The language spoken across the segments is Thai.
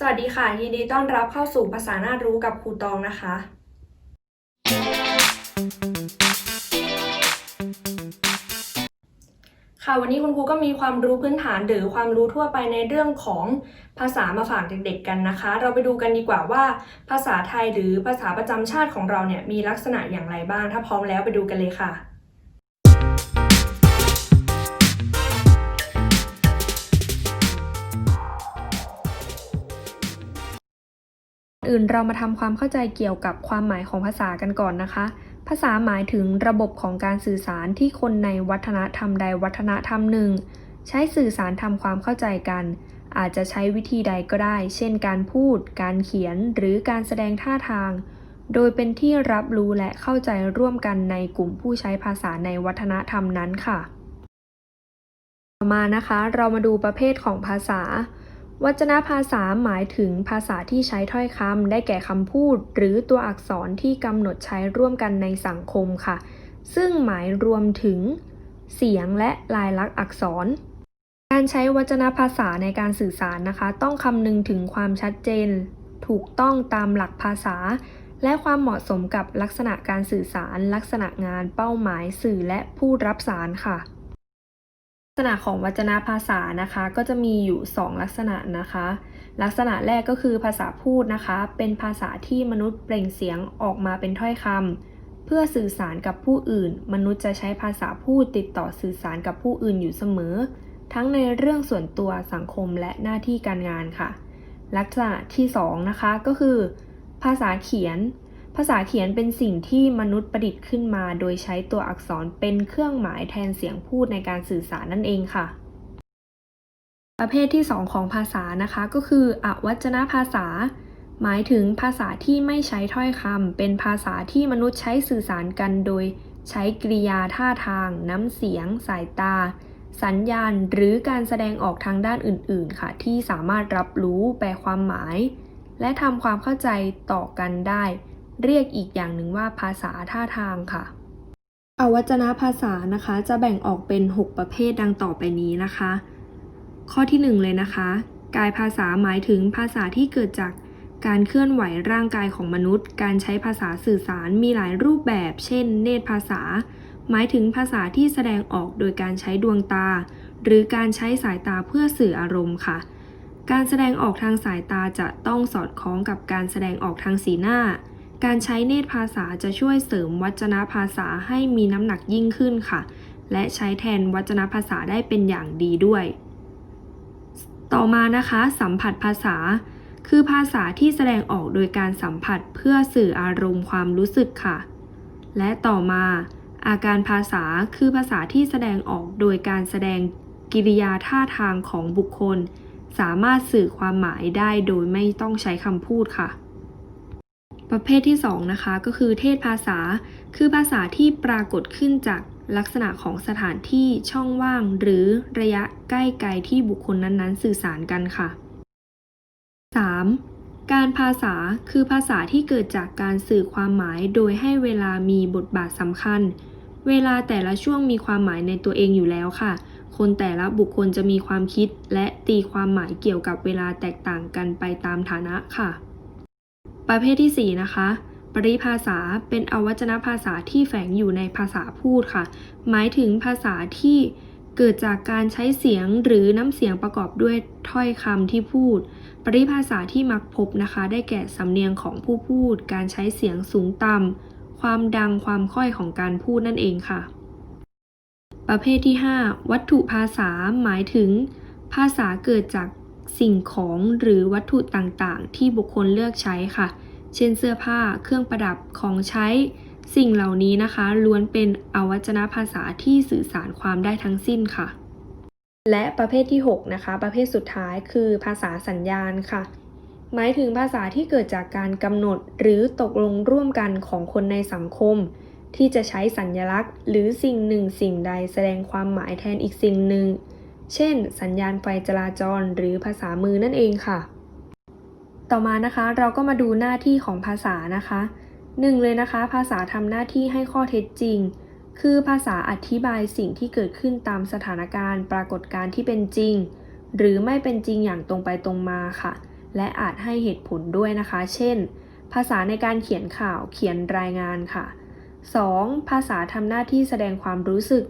สวัสดีค่ะ ยินดีต้อนรับเข้าสู่ภาษาน่ารู้กับครูตองนะคะ ค่ะวันนี้คุณครูก็มีความรู้พื้นฐานหรือความรู้ทั่วไปในเรื่องของภาษามาฝากเด็กๆกันนะคะ เราไปดูกันดีกว่าว่า ภาษาไทยหรือภาษาประจำชาติของเราเนี่ยมีลักษณะอย่างไรบ้าง ถ้าพร้อมแล้วไปดูกันเลยค่ะ อื่นเรามาทำความเข้าใจเกี่ยวกับความหมายของภาษากันก่อนนะคะ ภาษาหมายถึงระบบของการสื่อสารที่คนในวัฒนธรรมใดวัฒนธรรมหนึ่ง ใช้สื่อสารทำความเข้าใจกัน อาจจะใช้วิธีใดก็ได้ เช่น การพูด การเขียน หรือการแสดงท่าทาง โดยเป็นที่รับรู้และเข้าใจร่วมกันในกลุ่มผู้ใช้ภาษาในวัฒนธรรมนั้นค่ะ ต่อมานะคะ เรามาดูประเภทของภาษา วจนภาษาหมายถึงภาษาที่ใช้ถ้อยคำได้แก่คำพูด หรือตัวอักษรที่กำหนดใช้ร่วมกันในสังคมค่ะ ซึ่งหมายรวมถึง เสียงและลายลักษณ์อักษร การใช้วจนภาษาในการสื่อสารนะคะ ต้องคำนึงถึงความชัดเจน ถูกต้องตามหลักภาษา และความเหมาะสมกับลักษณะการสื่อสาร ลักษณะงาน เป้าหมายสื่อและผู้รับสารค่ะ ษณะของวจนภาษานะคะก็จะมีอยู่ 2 ลักษณะนะคะ ลักษณะแรกก็คือภาษาพูดนะคะ เป็นภาษาที่มนุษย์เปล่งเสียงออกมาเป็นถ้อยคำเพื่อสื่อสารกับผู้อื่น มนุษย์จะใช้ภาษาพูดติดต่อสื่อสารกับผู้อื่นอยู่เสมอ ทั้งในเรื่องส่วนตัวสังคมและหน้าที่การงานค่ะ ลักษณะที่ 2 นะคะก็คือ ภาษาเขียน ภาษาเขียนเป็นสิ่งที่มนุษย์ประดิษฐ์ขึ้นมา โดยใช้ตัวอักษรเป็นเครื่องหมายแทนเสียงพูดในการสื่อสารนั่นเองค่ะ ประเภทที่ 2 ของภาษานะคะก็คืออวัจนภาษา หมายถึงภาษาที่ไม่ใช้ถ้อยคำเป็นภาษาที่มนุษย์ใช้สื่อสารกันโดย ใช้กริยาท่าทาง น้ำเสียง สายตา สัญญาณ หรือการแสดงออกทางด้านอื่น ๆ ค่ะ ที่สามารถรับรู้แปลความหมาย และทำความเข้าใจต่อกันได้ เรียกอีกอย่างหนึ่งว่าภาษาท่าทางค่ะ อวัจนภาษานะคะ จะแบ่งออกเป็น 6 ประเภทดังต่อไปนี้นะคะ ข้อที่ 1 เลยนะคะ กายภาษาหมายถึงภาษาที่เกิดจากการเคลื่อนไหวร่างกายของมนุษย์ การใช้ภาษาสื่อสารมีหลายรูปแบบ เช่น เนตรภาษา หมายถึงภาษาที่แสดงออกโดยการใช้ดวงตา หรือการใช้สายตาเพื่อสื่ออารมณ์ค่ะ การแสดงออกทางสายตาจะต้องสอดคล้องกับการแสดงออกทางสีหน้า การใช้เนตรภาษาจะช่วยเสริมวจนะภาษาให้มีน้ำหนักยิ่งขึ้นค่ะ และใช้แทนวจนะภาษาได้เป็นอย่างดีด้วย ต่อมานะคะสัมผัสภาษา คือภาษาที่แสดงออกโดยการสัมผัสเพื่อสื่ออารมณ์ความรู้สึกค่ะ และต่อมาอาการภาษาคือภาษาที่แสดงออกโดยการแสดงกิริยาท่าทางของบุคคล สามารถสื่อความหมายได้โดยไม่ต้องใช้คำพูดค่ะ ประเภทที่2นะคะก็คือเทศภาษา คือภาษาที่ปรากฏขึ้นจากลักษณะของสถานที่ช่องว่าง หรือระยะใกล้ไกลที่บุคคลนั้นๆ สื่อสารกันค่ะ 3. การภาษาคือภาษาที่เกิดจากการสื่อความหมายโดยให้เวลามีบทบาทสำคัญ เวลาแต่ละช่วงมีความหมายในตัวเองอยู่แล้วค่ะ คนแต่ละบุคคลจะมีความคิดและตีความหมายเกี่ยวกับเวลาแตกต่างกันไปตามฐานะค่ะ ประเภทที่ 4 นะคะ ปริภาษาเป็นอวัจนภาษาที่แฝงอยู่ในภาษาพูดค่ะ หมายถึงภาษาที่เกิดจากการใช้เสียงหรือน้ำเสียงประกอบด้วยถ้อยคำที่พูด ปริภาษาที่มักพบนะคะ ได้แก่สำเนียงของผู้พูด การใช้เสียงสูงต่ำความดังความค่อยของการพูดนั่นเองค่ะ ประเภทที่ 5 วัตถุภาษาหมายถึง ภาษาเกิดจาก สิ่งของหรือวัตถุต่างๆ ที่บุคคลเลือกใช้ค่ะ เช่นเสื้อผ้า เครื่องประดับ ของใช้ สิ่งเหล่านี้นะคะ ล้วนเป็นอวัจนภาษาที่สื่อสารความได้ทั้งสิ้นค่ะ และประเภทที่ 6 นะคะ ประเภทสุดท้ายคือภาษาสัญญาณค่ะ หมายถึงภาษาที่เกิดจากการกำหนดหรือตกลงร่วมกันของคนในสังคม ที่จะใช้สัญญลักษณ์ หรือสิ่งหนึ่งสิ่งใดแสดงความหมายแทนอีกสิ่งหนึ่ง เช่น สัญญาณไฟจราจรหรือภาษามือนั่นเองค่ะ ต่อมานะคะเราก็มาดูหน้าที่ของภาษานะคะหนึ่งเลยนะคะ ภาษาทำหน้าที่ให้ข้อเท็จจริง คือภาษาอธิบายสิ่งที่เกิดขึ้นตามสถานการณ์ ปรากฏการณ์ที่เป็นจริง หรือไม่เป็นจริงอย่างตรงไปตรงมาค่ะ และอาจให้เหตุผลด้วยนะคะ เช่น ภาษาในการเขียนข่าวเขียนรายงานค่ะ 2. ภาษาทำหน้าที่แสดงความรู้สึก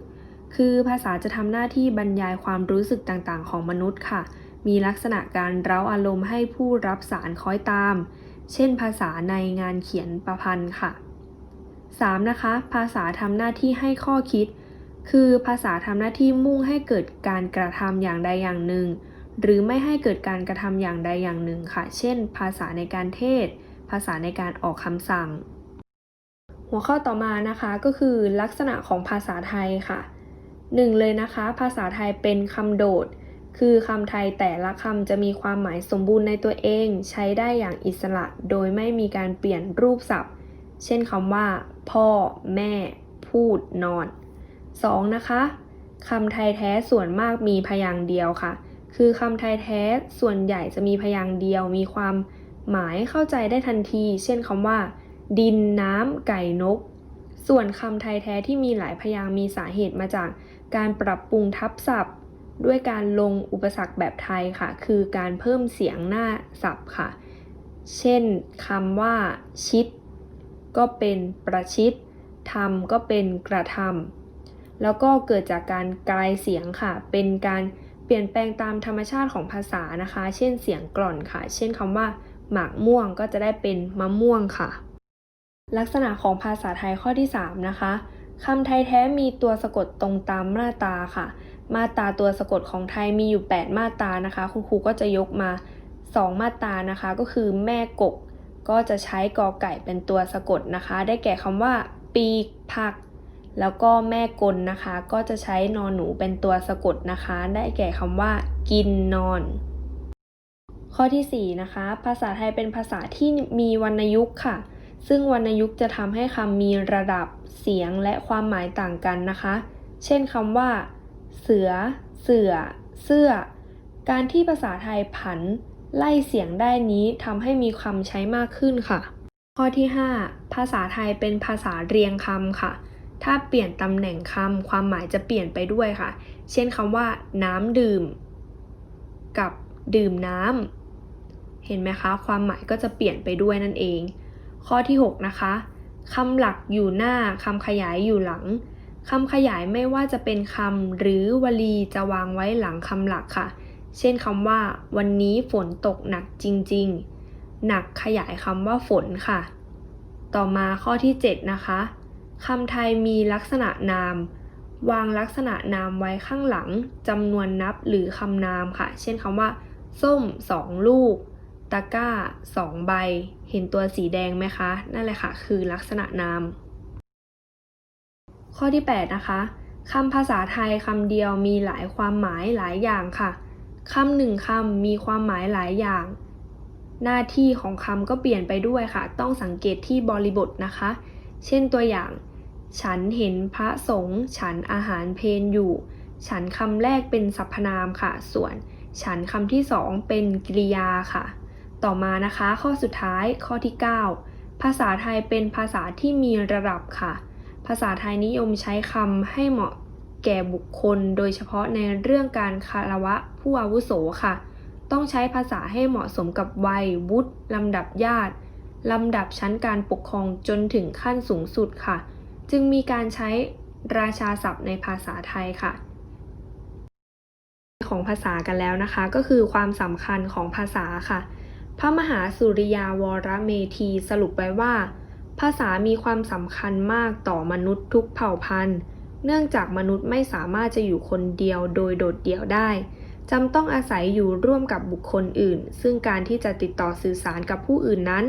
คือภาษาจะทำหน้าที่บรรยายความรู้สึกต่างๆ ของมนุษย์ค่ะ มีลักษณะการเร้าอารมณ์ให้ผู้รับสารคอยตาม เช่น ภาษาในงานเขียนประพันธ์ค่ะ 3. นะคะ ภาษาทำหน้าที่ให้ข้อคิด คือภาษาทำหน้าที่มุ่งให้เกิดการกระทำอย่างใดอย่างหนึ่ง หรือไม่ให้เกิดการกระทำอย่างใดอย่างหนึ่งค่ะ เช่น ภาษาในการเทศ ภาษาในการออกคำสั่ง หัวข้อต่อมานะคะก็คือลักษณะของภาษาไทยค่ะ หนึ่งเลยนะคะ ภาษาไทยเป็นคำโดด คือคำไทยแต่ละคำจะมีความหมายสมบูรณ์ในตัวเอง ใช้ได้อย่างอิสระ โดยไม่มีการเปลี่ยนรูปศัพท์ เช่นคำว่า พ่อ แม่ พูด นอน 2. นะคะคำไทยแท้ส่วนมากมีพยางค์เดียวค่ะ คือคำไทยแท้ส่วนใหญ่จะมีพยางค์เดียว มีความหมายเข้าใจได้ทันที เช่นคำว่า ดินน้ำไก่นก ส่วนคำไทยแท้ที่มีหลายพยางมีสาเหตุมาจากการปรับปรุงทับศัพท์ ด้วยการลงอุปสรรคแบบไทยค่ะ คือการเพิ่มเสียงหน้าศัพท์ค่ะ เช่นคำว่า ชิด ก็เป็นประชิดทำก็เป็นกระทำแล้วก็เกิดจากการกลายเสียงค่ะ เป็นการเปลี่ยนแปลงตามธรรมชาติของภาษานะคะ เช่นเสียงกล่อนค่ะ เช่นคำว่า หมากม่วงก็จะได้เป็นมะม่วงค่ะ ลักษณะของภาษาไทยข้อที่ 3 นะคะคำไทยแท้มีตัวสะกดตรงตามมาตาค่ะ มาตาตัวสะกดของไทยมีอยู่ 8 มาตานะคะ คุณครูก็จะยกมา 2 มาตานะคะ ก็คือแม่กบก็จะใช้กอไก่เป็นตัวสะกดนะคะ ได้แก่คำว่า ปีกผัก แล้วก็แม่กลนะคะ ก็จะใช้นอนหนูเป็นตัวสะกดนะคะ ได้แก่คำว่า กินนอนข้อที่ 4 นะคะ ภาษาไทยเป็นภาษาที่มีวรรณยุกต์ค่ะ ซึ่งวรรณยุกต์จะทำให้คำมีระดับเสียงและความหมายต่างกันนะคะ เช่นคำว่า เสือ เสือ เสื้อ การที่ภาษาไทยผัน ไล่เสียงได้นี้ทำให้มีคำใช้มากขึ้นค่ะ ข้อที่ 5 ภาษาไทยเป็นภาษาเรียงคำค่ะ ถ้าเปลี่ยนตำแหน่งคำความหมายจะเปลี่ยนไปด้วยค่ะ เช่นคำว่า น้ำดื่ม กับดื่มน้ำเห็นไหมคะ ความหมายก็จะเปลี่ยนไปด้วยนั่นเอง ข้อที่ 6 นะคะคำหลักอยู่หน้าคำขยายอยู่หลังคำขยายไม่ว่าจะเป็นคำหรือวลีจะวางไว้หลังคำหลักค่ะ เช่นคำว่า วันนี้ฝนตกหนักจริง ๆ หนักขยายคำว่าฝนค่ะ ต่อมาข้อที่ 7 นะคะคำไทยมีลักษณะนาม วางลักษณะนามไว้ข้างหลังจำนวนนับหรือคำนามค่ะ เช่นคำว่า ส้มสองลูก ตะกร้าสองใบ เห็นตัวสีแดงไหมคะ นั่นแหละค่ะ คือลักษณะนาม ข้อที่ 8 นะคะคำภาษาไทยคำเดียวมีหลายความหมายหลายอย่างค่ะคำหนึ่งคำมีความหมายหลายอย่าง หน้าที่ของคำก็เปลี่ยนไปด้วยค่ะ ต้องสังเกตที่บริบทนะคะ เช่นตัวอย่าง ฉันเห็นพระสงฆ์ฉันอาหารเพนอยู่ ฉันคำแรกเป็นสรรพนามค่ะ ส่วน ฉันคำที่สองเป็นกริยาค่ะ ต่อมานะคะข้อสุดท้ายข้อที่ 9 ภาษาไทยเป็นภาษาที่มีระดับค่ะ ภาษาไทยนิยมใช้คำให้เหมาะแก่บุคคล โดยเฉพาะในเรื่องการคารวะผู้อาวุโสค่ะ ต้องใช้ภาษาให้เหมาะสมกับวัยวุฒิลำดับญาติลำดับชั้นการปกครองจนถึงขั้นสูงสุดค่ะ จึงมีการใช้ราชาศัพท์ในภาษาไทยค่ะ ของภาษากันแล้วนะคะ ก็คือความสำคัญของภาษาค่ะ พระมหาสุริยาวรเมธีสรุปไว้ว่า ภาษามีความสำคัญมากต่อมนุษย์ทุกเผ่าพันธุ์ เนื่องจากมนุษย์ไม่สามารถจะอยู่คนเดียวโดยโดดเดี่ยวได้จำต้องอาศัยอยู่ร่วมกับบุคคลอื่น ซึ่งการที่จะติดต่อสื่อสารกับผู้อื่นนั้น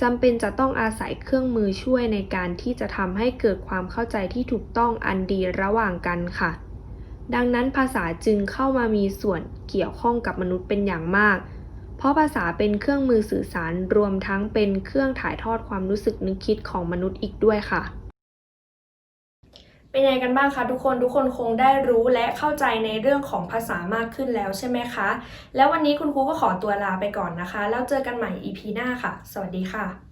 จำเป็นจะต้องอาศัยเครื่องมือช่วยในการที่จะทำให้เกิดความเข้าใจที่ถูกต้องอันดีระหว่างกันค่ะ ดังนั้นภาษาจึงเข้ามามีส่วนเกี่ยวข้องกับมนุษย์เป็นอย่างมาก เพราะภาษาเป็นเครื่องมือสื่อสารรวมทั้งเป็นเครื่องถ่ายทอดความรู้สึกนึกคิดของมนุษย์อีกด้วยค่ะ เป็นยังไงกันบ้างคะทุกคนทุกคนคงได้รู้และเข้าใจในเรื่องของภาษามากขึ้นแล้วใช่ไหมคะ แล้ววันนี้คุณครูก็ขอตัวลาไปก่อนนะคะ แล้วเจอกันใหม่ EP หน้าค่ะ สวัสดีค่ะ